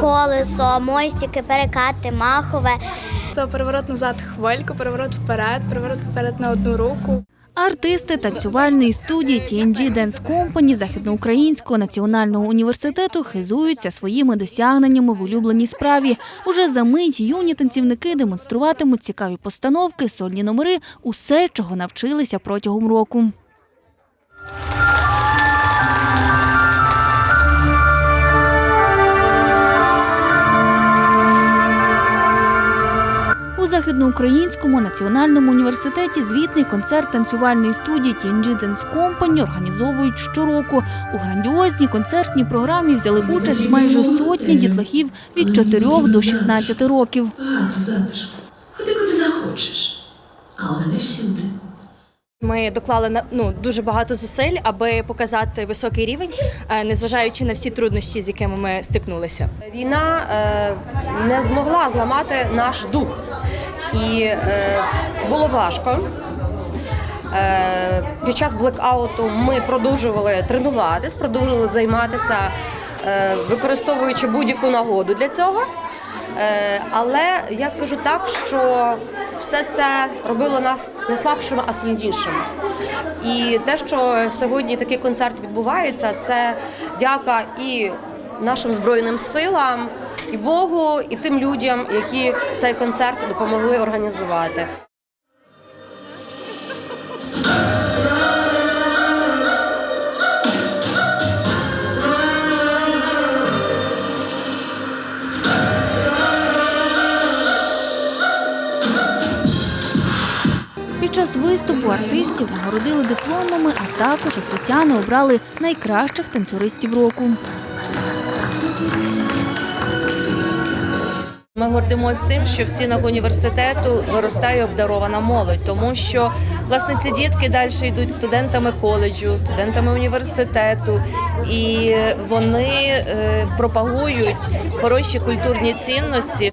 колесо, мостики, перекати, махове. Це переворот назад хвильку, переворот вперед, переворот вперед на одну руку. Артисти танцювальної студії TNG Dance Company Західноукраїнського національного університету хизуються своїми досягненнями в улюбленій справі. Уже за мить юні танцівники демонструватимуть цікаві постановки, сольні номери, усе, чого навчилися протягом року. Західноукраїнському національному університеті звітний концерт танцювальної студії TNG Dance Company організовують щороку. У грандіозній концертній програмі взяли участь майже сотні дітлахів від 4 до 16 років. Ходи куди захочеш, але не всюди. Ми доклали на- ну, дуже багато зусиль, аби показати високий рівень, е, незважаючи на всі труднощі, з якими ми стикнулися. Війна е, не змогла зламати наш дух, і е, було важко. Е, під час блекауту ми продовжували тренуватись, продовжували займатися, е, використовуючи будь-яку нагоду для цього. Е, але я скажу так, що все це робило нас не слабшими, а сильнішими. І те, що сьогодні такий концерт відбувається, це дяка і нашим збройним силам, і Богу, і тим людям, які цей концерт допомогли організувати. Під час виступу артистів нагородили дипломами, а також освітяни обрали найкращих танцюристів року. Ми гордимося тим, що в стінах університету виростає обдарована молодь, тому що власне ці дітки далі йдуть студентами коледжу, студентами університету, і вони е, пропагують хороші культурні цінності.